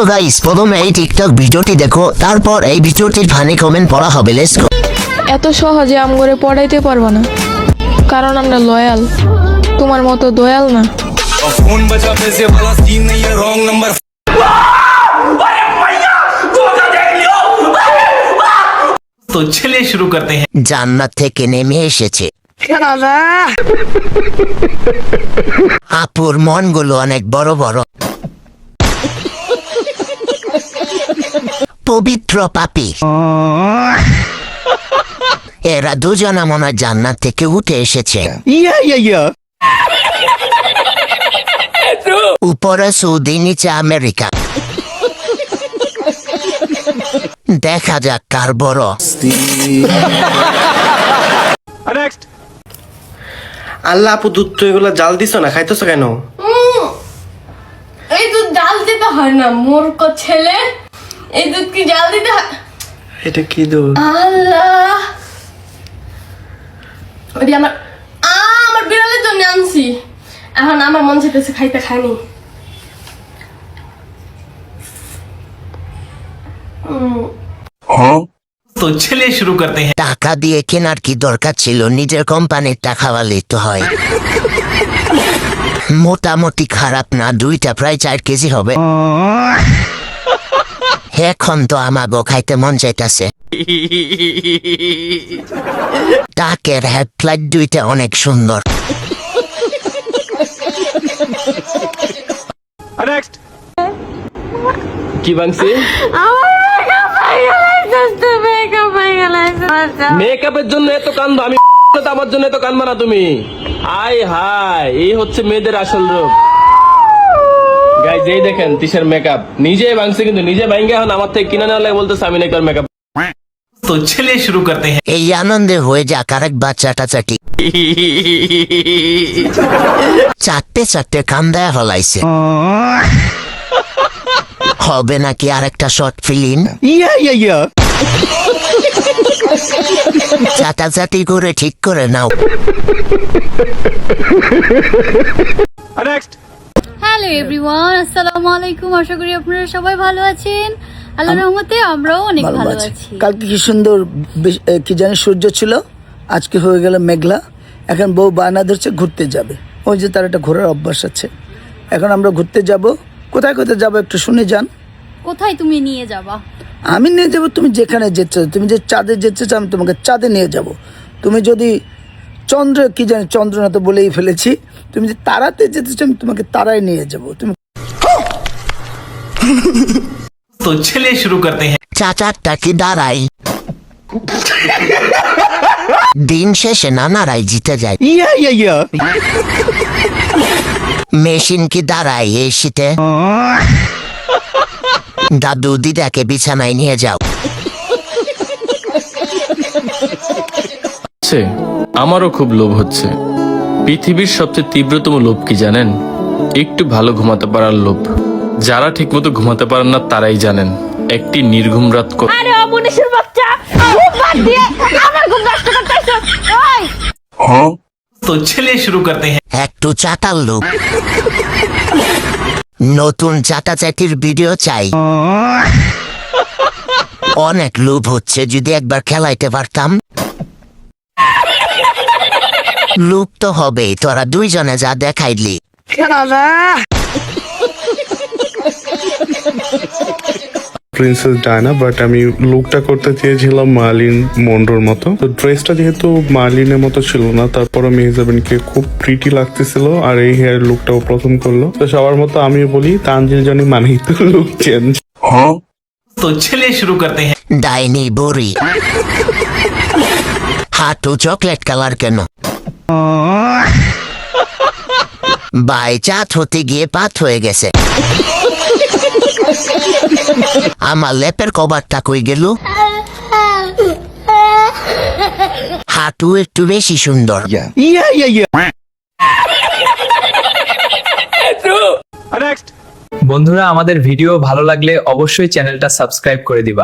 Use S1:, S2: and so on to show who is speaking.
S1: তো গাইস প্রথমে এই টিকটক ভিডিওটি দেখো তারপর এই ভিডিওটির ফানি কমেন্ট পড়া হবে লেটস গো
S2: এত সহজে আম করে পড়াইতে পারবো না কারণ আমরা লয়াল তোমার মতো দয়াল না
S3: फोन बचा पैसे वाला सीन नहीं है रॉन्ग नंबर
S4: तो चलिए शुरू करते हैं
S1: জান্নাত থেকে নেমে এসেছে আপুর মনগুলো অনেক বড় বড় পবিত্র পাপি। এরা দুজনা মনে হয় জান্নাত থেকে উঠে এসেছে। উপরে সৌদি নিচে আমেরিকা। দেখা যাক কার বড়।
S5: আল্লাহ আপু দুধ তো এগুলো জাল দিছো না? খাইতেছো কেন?
S6: এই দুধ জাল দিতে হয় না মূর্খ ছেলে। এই দুধ কি দিতে
S5: এটা কি দুধ?
S6: আল্লাহ! ওটি আমার আমার বিড়ালের জন্য আনছি। এখন আমার মন খাইতে খাইনি।
S4: হ্যাঁ? তো ছেলে শুরু করতে হ্যাঁ
S1: টাকা দিয়ে কেনার কি দরকার ছিল? নিজের কোম্পানির টাকা তো হয়। মোটামুটি খারাপ না দুইটা প্রায় চার কেজি হবে। এখন তো আমাগো খাইতে মন চাইতাছে টাকের হেডলাইট দুইটা অনেক সুন্দর।
S5: কি ভাঙছি মেকআপের জন্য এত কান্দ আমি আমার জন্য এত কান্দবা না তুমি। আই হাই এই হচ্ছে মেয়েদের আসল রূপ। গাইজ এই দেখেন তিসের মেকআপ নিজে ভাঙছে কিন্তু নিজে ভাঙে এখন আমার থেকে কিনা নেওয়া লাগে বলতেছে আমি নাকি মেকআপ
S4: তো চলে শুরু করতে হ্যাঁ
S1: এই আনন্দে হয়ে যাক কারেক বার চাটাচাটি। চারটে চারটে কান্দায় হলাইছে। হবে নাকি আরেকটা শর্ট ফিল্ম ইয়া ইয়া ইয়া চাটাচাটি করে ঠিক করে নাও।
S7: আসসালামু আলাইকুম আশা করি আপনারা সবাই ভালো আছেন। আল্লাহর রহমতে আমরাও অনেক ভালো আছি।
S8: কালকে কি সুন্দর কি জানি সূর্য ছিল আজকে হয়ে গেল মেঘলা। এখন বউ বায়না ধরছে ঘুরতে যাবে। ওই যে তার একটা ঘোরার অভ্যাস আছে। এখন আমরা ঘুরতে যাব। কোথায় কোথায় যাব একটু শুনে যান।
S7: কোথায় তুমি নিয়ে যাবা?
S8: আমি নিয়ে যাব তুমি যেখানে যেতে তুমি যে চাঁদে যেতে চাও আমি তোমাকে চাঁদে নিয়ে যাব। তুমি যদি চন্দ্র কি জানি চন্দ্রনাথ বলেই ফেলেছি। তুমি যে তারাতে যেতে চাও আমি তোমাকে তারায় নিয়ে যাব। তুমি
S4: तो चलिए शुरू करते हैं
S1: চাচারটা কি দাঁড়াই দিন শেষে নানারাই জিতে যায় মেশিন কি দাঁড়ায় এই শীতে দাদু দিদাকে বিছানায় নিয়ে যাও
S5: হচ্ছে আমারও খুব লোভ হচ্ছে পৃথিবীর সবচেয়ে তীব্রতম লোভ কি জানেন একটু ভালো ঘুমাতে পারার লোভ যারা ঠিকমতো ঘুমাতে পারেন না তারাই জানেন একটি নির্ঘুম রাত
S4: হ্যাঁ? তো চলে শুরু করতে
S1: একটু লোক। নতুন চাটা চাটির ভিডিও চাই। অনেক লোভ হচ্ছে যদি একবার খেলাইতে পারতাম। লুপ্ত তো হবেই তোরা দুইজনে যা দেখাইলি।
S9: প্রিন্সেস ডায়না বাট আমি লুকটা করতে চেয়েছিলাম মালিন মন্ডোর মতো। তো ড্রেসটা যেহেতু মালিনের মতো ছিল না তারপরও মেহজাবিনকে খুব প্রিটি লাগতেছিল আর এই হেয়ার লুকটাও প্রথম করল। তো সবার মতো আমি বলি তানজিল জানি মানেই তো লুক চেঞ্জ
S4: তো ছেলে শুরু করতে হ্যাঁ
S1: ডাইনি বড়ি হাটু চকলেট কালার কেন? বাই বাইচাত হতে গিয়ে পাত হয়ে গেছে। আমার ল্যাপের কভারটা কই গেল হাঁটু একটু বেশি সুন্দর
S10: বন্ধুরা আমাদের ভিডিও ভালো লাগলে অবশ্যই চ্যানেলটা সাবস্ক্রাইব করে দিবা।